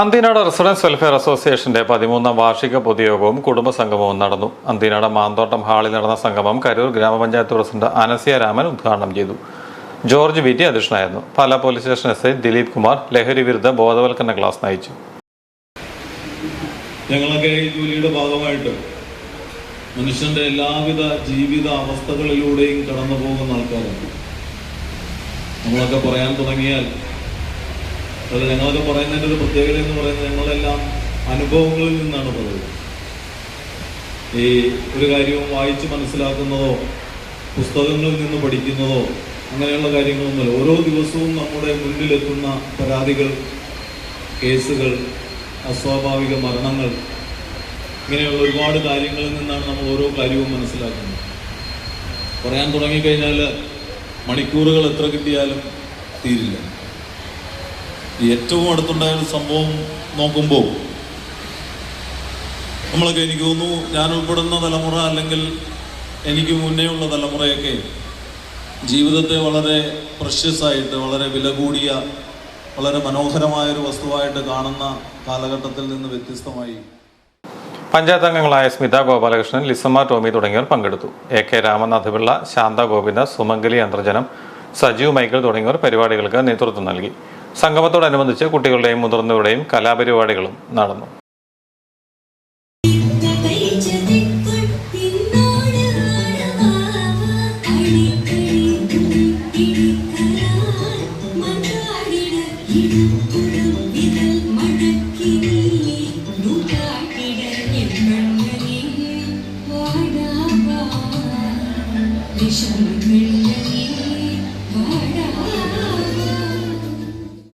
Anthinad residence welfare അസോസിയേഷന്റെ പതിമൂന്നാം വാർഷിക പൊതുയോഗവും കുടുംബസംഗമവും നടന്നു. അന്തിനാട് മാന്തോട്ടം ഹാളിൽ നടന്ന സംഗമം കരൂർ ഗ്രാമപഞ്ചായത്ത് പ്രസിഡന്റ് അനസിയ രാമൻ ഉദ്ഘാടനം ചെയ്തു. ജോർജ് വി ടി അധ്യക്ഷനായിരുന്നു. Pala police station S I Dileep Kumar ലഹരി വിരുദ്ധ ബോധവൽക്കരണ ക്ലാസ് നയിച്ചു. ഞങ്ങളൊക്കെ ഈ ജോലിയുടെ ഭാഗമായിട്ട് മനുഷ്യന്റെ എല്ലാവിധ ജീവിത അവസ്ഥകളിലൂടെയും കടന്നു പോകുന്ന നമ്മളൊക്കെ പറയാൻ തുടങ്ങിയാൽ അത് ഞങ്ങളൊക്കെ പറയുന്നതിന്റെ ഒരു പ്രത്യേകത എന്ന് പറയുന്നത് ഞങ്ങളെല്ലാം അനുഭവങ്ങളിൽ നിന്നാണ് പറയുന്നത് ഈ ഒരു കാര്യവും വായിച്ച് മനസ്സിലാക്കുന്നതോ പുസ്തകങ്ങളിൽ നിന്ന് പഠിക്കുന്നതോ അങ്ങനെയുള്ള കാര്യങ്ങളൊന്നുമല്ല. ഓരോ ദിവസവും നമ്മുടെ മുന്നിലെത്തുന്ന പരാതികൾ കേസുകൾ അസ്വാഭാവിക മരണങ്ങൾ ഇങ്ങനെയുള്ള ഒരുപാട് കാര്യങ്ങളിൽ നിന്നാണ് നമ്മൾ ഓരോ കാര്യവും മനസ്സിലാക്കുന്നത്. പറയാൻ തുടങ്ങിക്കഴിഞ്ഞാൽ മണിക്കൂറുകൾ എത്ര കിട്ടിയാലും തീരില്ല. ഏറ്റവും അടുത്തുണ്ടായ ഒരു സംഭവം നോക്കുമ്പോൾ നമ്മളൊക്കെ എനിക്ക് തോന്നുന്നു ഞാൻ ഉൾപ്പെടുന്ന തലമുറ അല്ലെങ്കിൽ എനിക്ക് മുന്നേ ഉള്ള തലമുറയൊക്കെ ജീവിതത്തെ വളരെ പ്രഷ്യസായിട്ട് വളരെ വില കൂടിയ വളരെ മനോഹരമായൊരു വസ്തുവായിട്ട് കാണുന്ന കാലഘട്ടത്തിൽ നിന്ന് വ്യത്യസ്തമായി പഞ്ചായത്ത് അംഗങ്ങളായ സ്മിത ഗോപാലകൃഷ്ണൻ ലിസമ്മ ടോമി തുടങ്ങിയവർ പങ്കെടുത്തു. A K Ramanathapillai Shantha Govinda Sumangali Antharjanam Sajeev Michael തുടങ്ങിയവർ പരിപാടികൾക്ക് നേതൃത്വം നൽകി. സംഗമത്തോടനുബന്ധിച്ച് കുട്ടികളുടെയും മുതിർന്നവരുടെയും കലാപരിപാടികളും നടന്നു